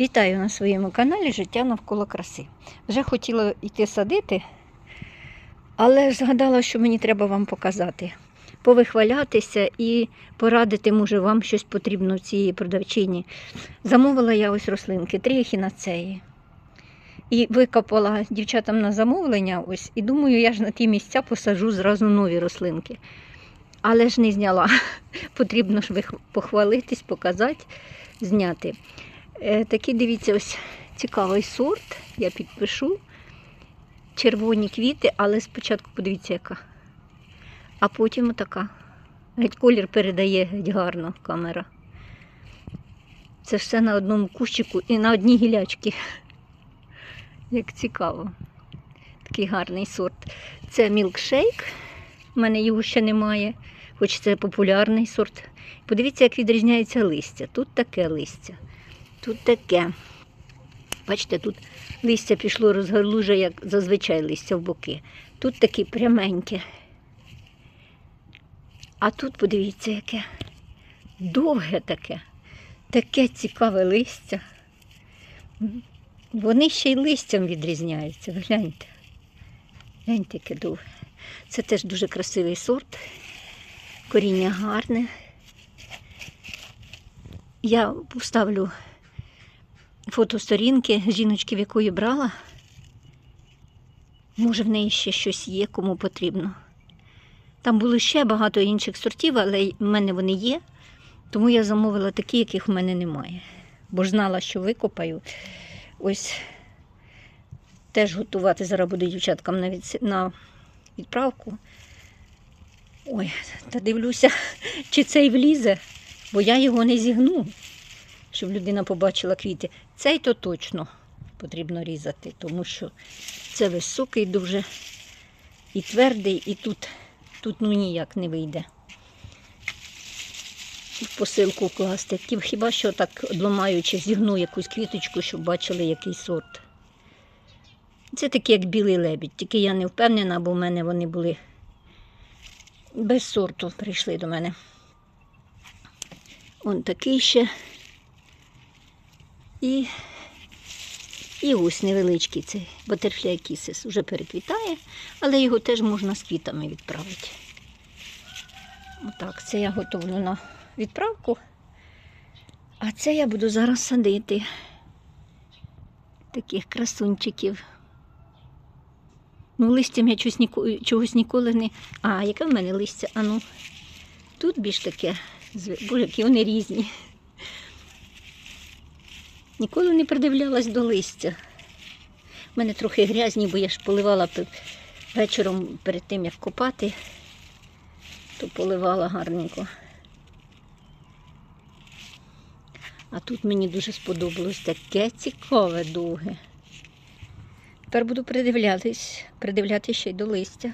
Вітаю на своєму каналі Життя навколо краси. Вже хотіла йти садити, але згадала, що мені треба вам показати, повихвалятися і порадити, може, вам щось потрібно в цій продавчині. Замовила я ось рослинки, три ехінацеї. І викопала дівчатам на замовлення, ось, і думаю, я ж на ті місця посажу зразу нові рослинки. Але ж не зняла. Потрібно ж похвалитись, показати, зняти. Е, Такий, дивіться, ось цікавий сорт. Я підпишу. Червоні квіти, але спочатку подивіться, яка. А потім отака. Геть колір передає геть гарно камера. Це все на одному кущику і на одній гілячці. Як цікаво. Такий гарний сорт. Це мілкшейк. У мене його ще немає, хоч це популярний сорт. Подивіться, як відрізняється листя. Тут таке листя. Тут таке. Бачите, тут листя пішло розгалуже, як зазвичай листя в боки. Тут таке пряменьке. А тут подивіться, яке довге таке, таке цікаве листя. Вони ще й листям відрізняються. Ви Гляньте. Гляньте, яке довге. Це теж дуже красивий сорт. Коріння гарне. Я поставлю фото сторінки жіночки, в якої брала. Може, в неї ще щось є, кому потрібно. Там було ще багато інших сортів, але в мене вони є, тому я замовила такі, яких в мене немає. Бо ж знала, що викопаю. Ось теж готувати зараз буду дівчаткам на, відс... на відправку. Ой, та дивлюся, чи цей влізе, бо я його не зігну щоб людина побачила квіти. Цей то точно потрібно різати, тому що це високий дуже і твердий, і тут, тут ну ніяк не вийде. В посилку класти. Хіба що так одламаючи, зігну якусь квіточку, щоб бачили, який сорт. Це такі, як білий лебідь, тільки я не впевнена, бо в мене вони були без сорту, прийшли до мене. Он такий ще. І, і ось невеличкий цей Kisses вже переквітає, але його теж можна з квітами відправити. Отак, це я готовлю на відправку. А це я буду зараз садити таких красунчиків. Ну, листям я чогось, ніко- чогось ніколи не. А, яке в мене листя? А ну, тут більш таке. Боже, які вони різні. Ніколи не придивлялась до листя. У мене трохи грязні, бо я ж поливала вечором перед тим, як копати, то поливала гарненько. А тут мені дуже сподобалось таке цікаве довге. Тепер буду придивлятись, придивлятися ще й до листя.